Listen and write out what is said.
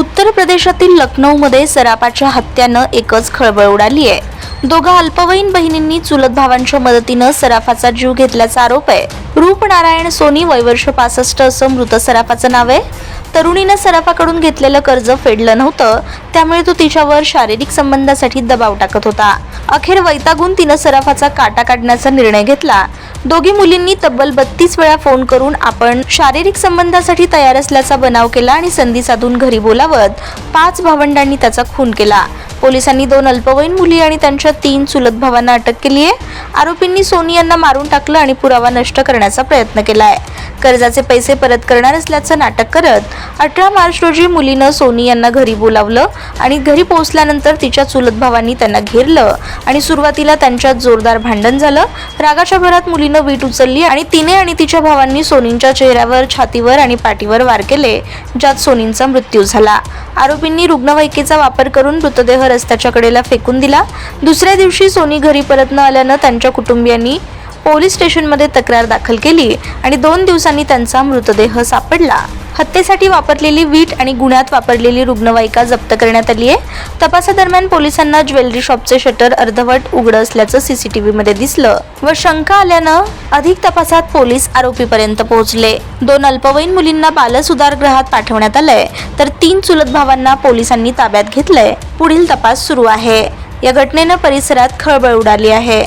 उत्तर प्रदेशातील लखनौमध्ये सरापाच्या हत्यानं एकच खळबळ उडाली आहे. दोघा अल्पवयीन बहिणींनी चुलत भावांच्या मदतीनं सराफाचा जीव घेतल्याचा आरोप आहे. रूपनारायण सोनी वयवर्ष पासष्ट असं मृत सराफाचं नाव आहे. तरुणीनं सराफाकडून घेतलेलं कर्ज फेडलं नव्हतं. त्यामुळे तो तिच्यावर शारीरिक संबंधासाठी दबाव टाकत होता. अखेर वैतागून तिनं सराफाचा काटा काढण्याचा निर्णय घेतला. दोघी मुलींनी तब्बल बत्तीस वेळा फोन करून आपण शारीरिक संबंधासाठी तयार असल्याचा बनाव केला आणि संधी साधून घरी बोलावत पाच भावंडांनी त्याचा खून केला. पोलिसांनी दोन अल्पवयीन मुली आणि त्यांच्या तीन चुलत भावांना अटक केली आहे. आरोपींनी सोनी यांना मारून टाकलं आणि पुरावा नष्ट करण्याचा प्रयत्न केला आहे कर्जाचे पैसे परत करणार असल्याचं नाटक करत अठरा मार्च रोजी मुलीनं सोनी यांना घरी बोलावलं आणि घरी पोहोचल्यानंतर तिच्या चुलत भावांनी त्यांना घेरलं आणि सुरुवातीला त्यांच्यात जोरदार भांडण झालं. रागाच्या भरात मुलीनं वीट उचलली आणि तिने आणि तिच्या भावांनी सोनींच्या चेहऱ्यावर छातीवर आणि पाठीवर वार केले ज्यात सोनींचा मृत्यू झाला. आरोपींनी रुग्णवाहिकेचा वापर करून मृतदेह रस्त्याच्या कडेला फेकून दिला. दुसऱ्या दिवशी सोनी घरी परत न आल्यानं त्यांच्या कुटुंबियांनी पोलीस स्टेशनमध्ये तक्रार दाखल केली आणि दोन दिवसांनी त्यांचा मृतदेह सापडला. हत्येसाठी वापरलेली वीट आणि गुन्ह्यात वापरलेली रुग्णवाहिका जप्त करण्यात आली आहे. तपासादरम्यान पोलिसांना ज्वेलरी शॉपचे शटर अर्धवट उघडं असल्याचं सीसीटीव्ही मध्ये दिसलं. व शंका आल्यानं अधिक तपासात पोलीस आरोपीपर्यंत पोहोचले. दोन अल्पवयीन मुलींना बालसुधारगृहात पाठवण्यात आलंय. तर तीन चुलत भावांना पोलिसांनी ताब्यात घेतलंय. पुढील तपास सुरू आहे. या घटनेनं परिसरात खळबळ उडाली आहे.